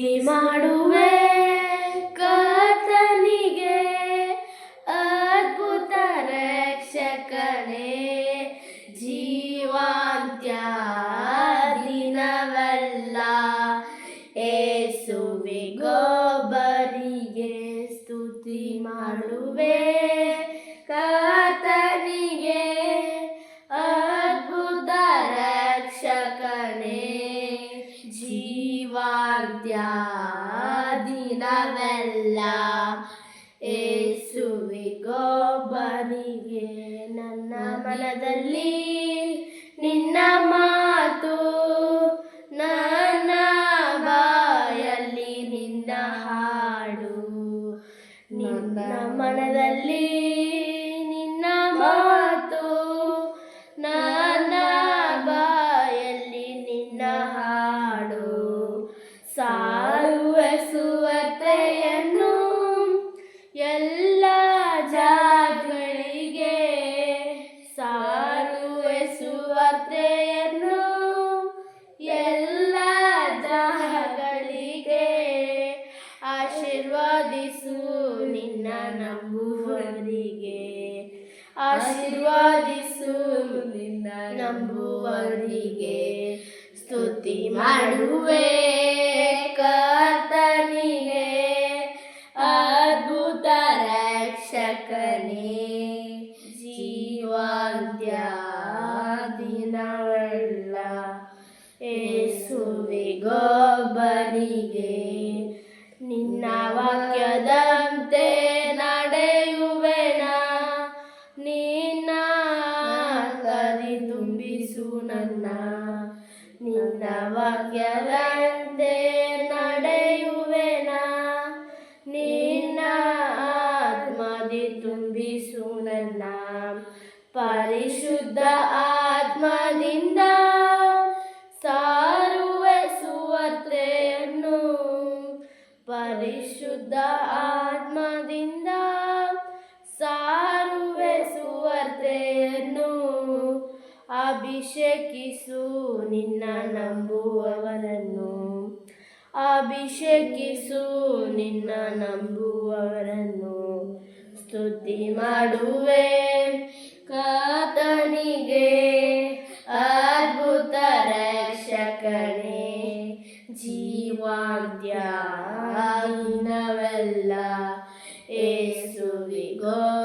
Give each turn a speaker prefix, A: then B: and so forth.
A: ಮಾಡುವೆ ಕತನಿಗೆ ಅದ್ಭುತ ರಕ್ಷಕನೇ. ಜೀವಾಂತ್ಯ ದಿನವಲ್ಲ ಏಸುವಿಗೊಬ್ಬರಿಗೆ ಸ್ತುತಿ ಮಾಡುವೆ. ಕತನಿಗೆ ಅದ್ಭುತ ರಕ್ಷಕನೇ. ದಿನವೆಲ್ಲ ಏಸುವಿಗೊಬ್ಬನಿಗೆ ನನ್ನ ಮನದಲ್ಲಿ ನಿನ್ನ ಮಾತು ನನ್ನ ಬಾಯಲ್ಲಿ ನಿನ್ನ ಹಾಡು. ನಿನ್ನ ಮನದಲ್ಲಿ ಸಾರುವ ಸುವತೆಯನ್ನು ಎಲ್ಲ ಜಾತಿಗಳಿಗೆ ಸಾರುವ ಸುವತೆಯನ್ನು ಎಲ್ಲ ಜಾಗಗಳಿಗೆ ಆಶೀರ್ವಾದಿಸು ನಿನ್ನ ನಂಬುವರಿಗೆ ಆಶೀರ್ವಾದಿಸು ನಿನ್ನ ನಂಬುವರಿಗೆ ಸ್ತುತಿ ಮಾಡುವೆ. ಜೀವಾಂತ್ಯ ದಿನವೆಲ್ಲ ಏಸುವಿಗೊಬ್ಬನಿಗೆ ನಿನ್ನ ವಾಕ್ಯದಂತೆ ನಡೆಯುವೆನ ನಿನ್ನ ಕರಿ ತುಂಬಿಸು ನನ್ನ. ನಿನ್ನ ವಾಕ್ಯದಂತೆ ನಡೆಯುವೆನ ನಿನ್ನ ಆತ್ಮದಿ ತುಂಬಿಸು ನನ್ನ. ಪರಿಶುದ್ಧ ಆತ್ಮದಿಂದ ಸಾರುವೆ ಸುವರ್ತೆಯನ್ನು ಪರಿಶುದ್ಧ ಆತ್ಮದಿಂದ ಸಾರುವೆ ಸುವರ್ತೆಯನ್ನು ಅಭಿಷೇಕಿಸು ನಿನ್ನ ನಂಬುವವರನ್ನು. ಅಭಿಷೇಕಿಸು ನಿನ್ನ ನಂಬುವವರನ್ನು. ಸ್ತುತಿ ಮಾಡುವೆ. ci guardia, bella e subito.